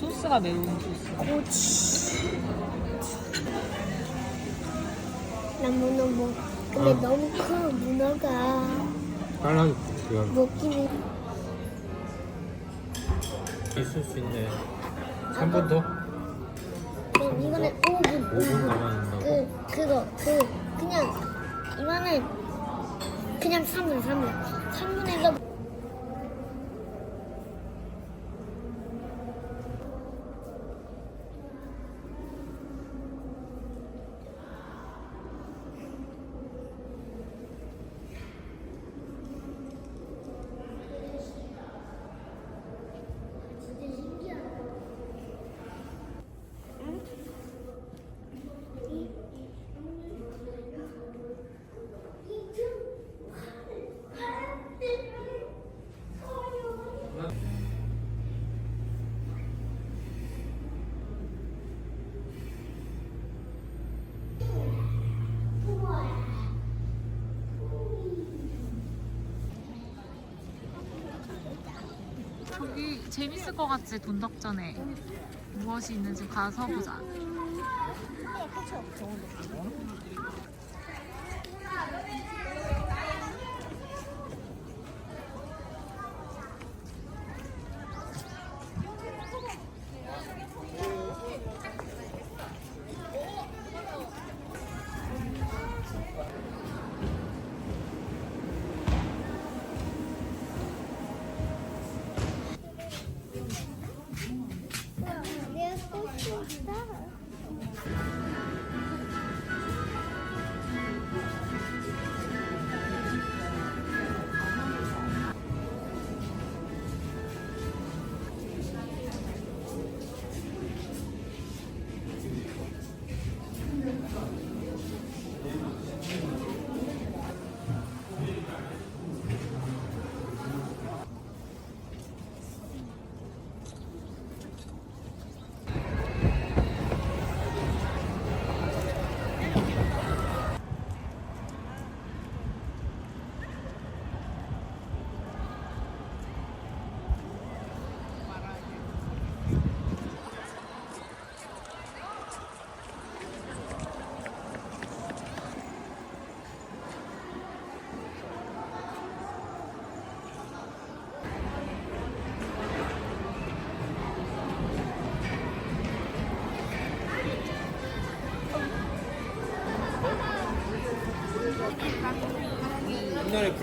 소스가 매운 소스. 그렇지. 나 문어 뭐 근데 아. 너무 커 문어가 빨라 먹기는 있을 수 있네 3분 더? 그럼 이거는 5분. 5분 남았는다고? 그 그거 그 그냥 이거는 그냥 3분 3분 3분에서 재밌을 것 같지 돈덕전에. 무엇이 있는지 가서 보자.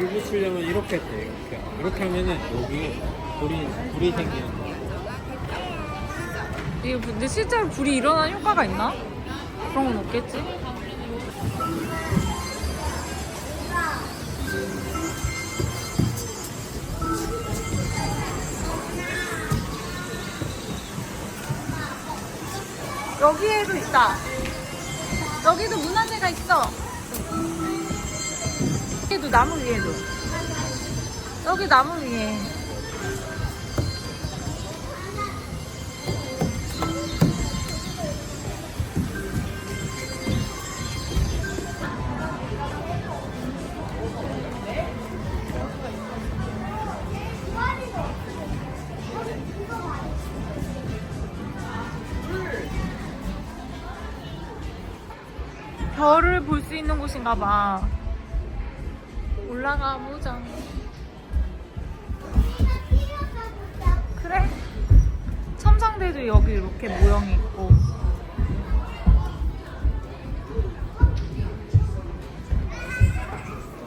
불 붙이려면 이렇게 했대 이렇게 이렇게 하면은 여기 불이 불이 생기는 거 이게 근데 실제로 불이 일어나는 효과가 있나? 그런 건 없겠지? 여기에도 있다. 여기도 문화재가 있어. 여기도 나무 위에도. 여기 나무 위에. 별을 볼 수 있는 곳인가 봐. 올라가 보자. 그래. 첨상대도 여기 이렇게 모형이 있고.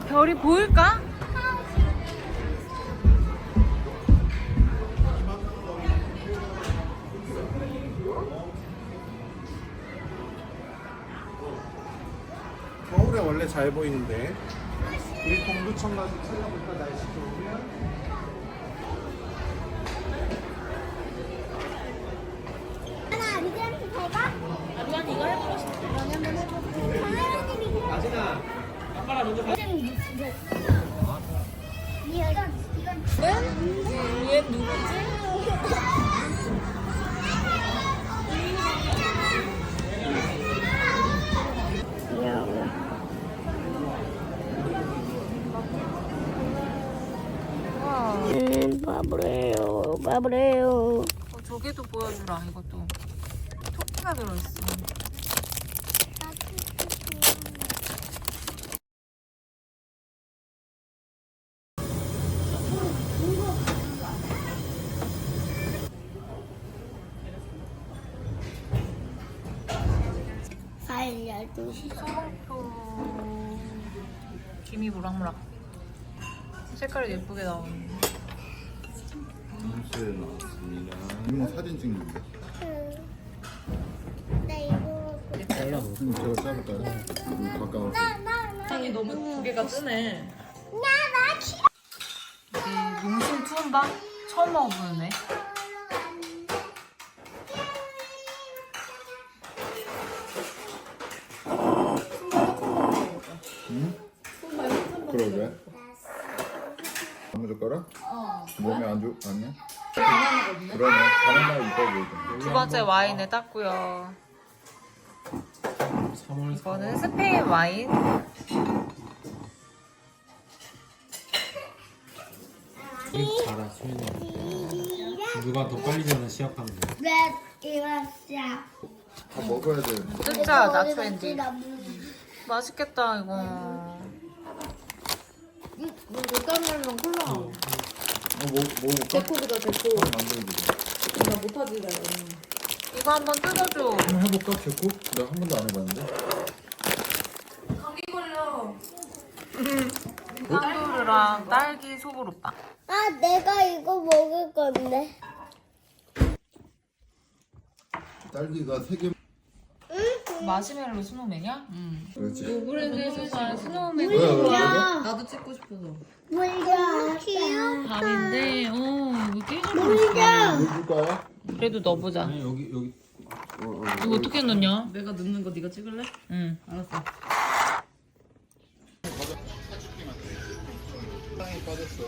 별이 보일까? 잘 보이는데 우리 동두천 가서 찾아볼까 날씨 좋으면 하나 미드한테 잘 가? 난 이거 해보고 싶어. 한번 해볼게. 하연이 미드. 아진아 아빠랑 먼저 가 이건 이건 얘 누구지? 와. 음, 바보래요, 바보래요. 조개도 보여주라 이것도 토끼가 들어있어 알려주시. 소금표 김이 무락무락 색깔이 예쁘게 나오네 음수에 나왔습니다. 이모 사진 찍는데. 나 이거. 잘라놓고 음, 제가 자를까요? 음, 가까워서. 향이 너무 두 개가 뜨네 나나 키. 이 농심 투움바 처음 먹어보네 그러게. 나무 젓가락? 어. 몸에 안 좋, 아니야? 그러네. 바나나 이뻐 보이던데. 두 번째 와인을 땄고요 3월 이거는 스페인 와인 잘하 수인아 누가 더 빨리 전화 시작하는 거야 렛 이왔어. 다 먹어야 돼. 진짜 나 트렌디 맛있겠다 이거 어, 뭐, 먹어볼까? 데코보다 데코 한번 만들어보자. 나 못하지 나 이거 한번 뜯어줘 한번 해볼까? 개코? 내가 한 번도 안 해봤는데. 감기 걸려 깐두르랑 딸기 소보로빵 아 내가 이거 먹을 건데. 딸기가 세 개. 마시멜로 스노우맨이야? 응 그렇지. 브랜드에서 산 스노우맨 왜, 왜, 왜? 나도 찍고 싶어서 물려. 귀엽다. 밥인데 어 이거 깨져 물려. 뭐 줄까요? 그래도 넣어보자 아니 여기 여기 어, 어, 이거 어떻게 넣냐? 내가 넣는 거 네가 찍을래? 응 알았어 땅에 빠졌어.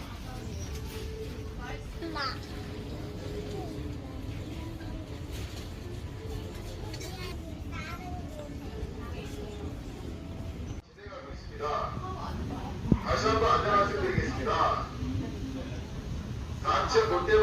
করতে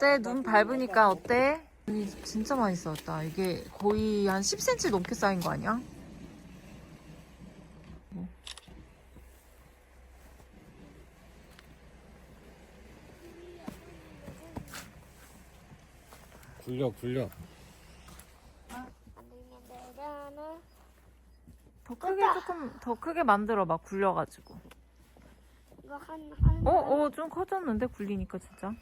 어때? 눈 밟으니까 어때? 눈이 진짜 많이 쌓였다 이게 거의 한 10cm 넘게 쌓인 거 아니야? 굴려 굴려 더 크게 조금 더 크게 만들어 봐 굴려가지고 이거 한 한. 어? 어 좀 커졌는데 굴리니까 진짜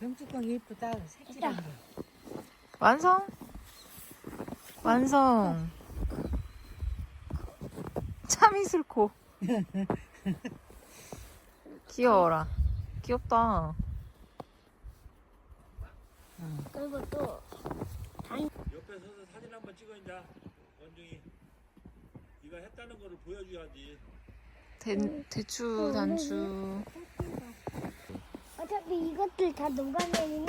병뚜껑이 예쁘다. 색칠한 거. 완성? 완성. 참 이슬코. 귀여워라. 귀엽다. 그리고 또 옆에 서서 사진 한번 찍어 이제 원중이. 네가 했다는 거를 보여줘야지. 대, 대추 단추 어차피 이것들 다 녹아내리면